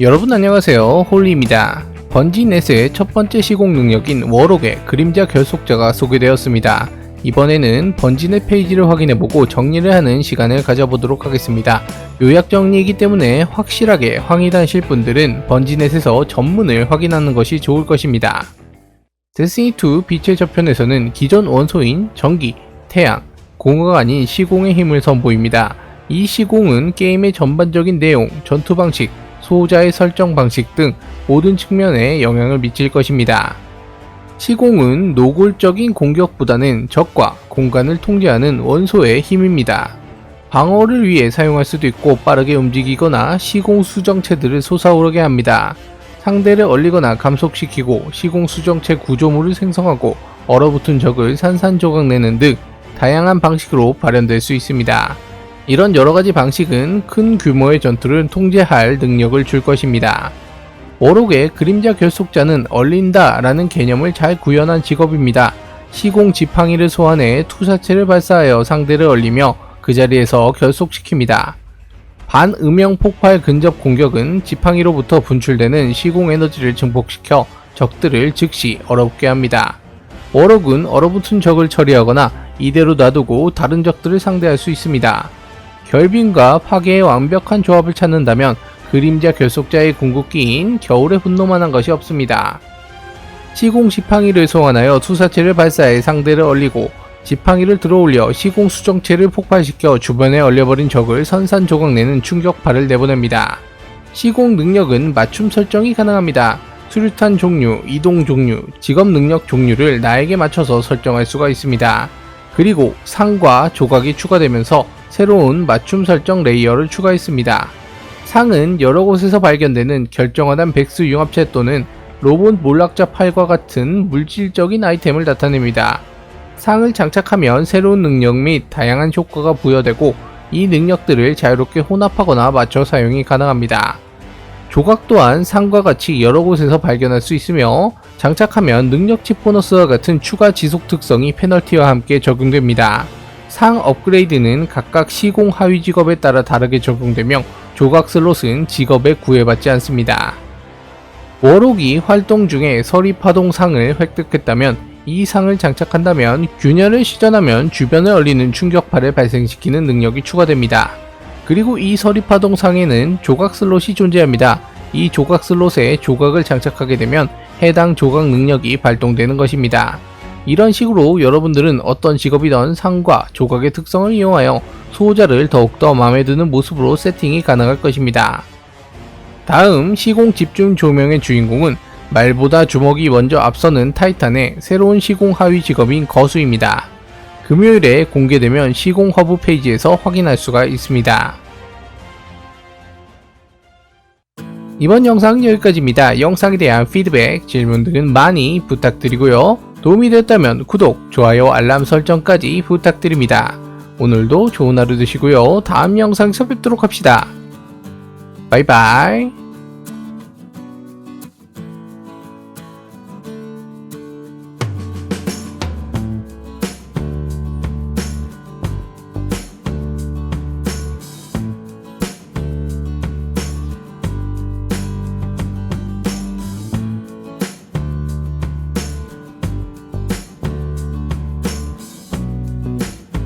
여러분 안녕하세요. 홀리입니다. 번지넷의 첫 번째 시공 능력인 워록의 그림자 결속자가 소개되었습니다. 이번에는 번지넷 페이지를 확인해보고 정리를 하는 시간을 가져보도록 하겠습니다. 요약 정리이기 때문에 확실하게 확인하실 분들은 번지넷에서 전문을 확인하는 것이 좋을 것입니다. 데스니2 빛의 저편에서는 기존 원소인 전기, 태양, 공허가 아닌 시공의 힘을 선보입니다. 이 시공은 게임의 전반적인 내용, 전투 방식, 소호자의 설정 방식 등 모든 측면에 영향을 미칠 것입니다. 시공은 노골적인 공격보다는 적과 공간을 통제하는 원소의 힘입니다. 방어를 위해 사용할 수도 있고 빠르게 움직이거나 시공 수정체들을 솟아오르게 합니다. 상대를 얼리거나 감속시키고 시공 수정체 구조물을 생성하고 얼어붙은 적을 산산조각 내는 등 다양한 방식으로 발현될 수 있습니다. 이런 여러가지 방식은 큰 규모의 전투를 통제할 능력을 줄 것입니다. 워록의 그림자 결속자는 얼린다 라는 개념을 잘 구현한 직업입니다. 시공 지팡이를 소환해 투사체를 발사하여 상대를 얼리며 그 자리에서 결속시킵니다. 반음영 폭발 근접 공격은 지팡이로부터 분출되는 시공 에너지를 증폭시켜 적들을 즉시 얼어붙게 합니다. 워록은 얼어붙은 적을 처리하거나 이대로 놔두고 다른 적들을 상대할 수 있습니다. 결빙과 파괴의 완벽한 조합을 찾는다면 그림자 결속자의 궁극기인 겨울의 분노만한 것이 없습니다. 시공 지팡이를 소환하여 투사체를 발사해 상대를 얼리고 지팡이를 들어올려 시공 수정체를 폭발시켜 주변에 얼려버린 적을 선산 조각내는 충격파를 내보냅니다. 시공 능력은 맞춤 설정이 가능합니다. 수류탄 종류, 이동 종류, 직업 능력 종류를 나에게 맞춰서 설정할 수가 있습니다. 그리고 상과 조각이 추가되면서 새로운 맞춤 설정 레이어를 추가했습니다. 상은 여러 곳에서 발견되는 결정화단 백수 융합체 또는 로봇 몰락자 팔과 같은 물질적인 아이템을 나타냅니다. 상을 장착하면 새로운 능력 및 다양한 효과가 부여되고 이 능력들을 자유롭게 혼합하거나 맞춰 사용이 가능합니다. 조각 또한 상과 같이 여러 곳에서 발견할 수 있으며 장착하면 능력치 보너스와 같은 추가 지속 특성이 페널티와 함께 적용됩니다. 상 업그레이드는 각각 시공 하위 직업에 따라 다르게 적용되며 조각 슬롯은 직업에 구애받지 않습니다. 워록이 활동 중에 서리파동 상을 획득했다면 이 상을 장착한다면 균열을 시전하면 주변에 얼리는 충격파를 발생시키는 능력이 추가됩니다. 그리고 이 서리파동 상에는 조각 슬롯이 존재합니다. 이 조각 슬롯에 조각을 장착하게 되면 해당 조각 능력이 발동되는 것입니다. 이런 식으로 여러분들은 어떤 직업이든 상과 조각의 특성을 이용하여 수호자를 더욱더 마음에 드는 모습으로 세팅이 가능할 것입니다. 다음 시공 집중 조명의 주인공은 말보다 주먹이 먼저 앞서는 타이탄의 새로운 시공 하위 직업인 거수입니다. 금요일에 공개되면 시공 허브 페이지에서 확인할 수가 있습니다. 이번 영상은 여기까지입니다. 영상에 대한 피드백, 질문들은 많이 부탁드리고요. 도움이 됐다면 구독, 좋아요, 알람 설정까지 부탁드립니다. 오늘도 좋은 하루 되시고요. 다음 영상에서 뵙도록 합시다. 바이바이.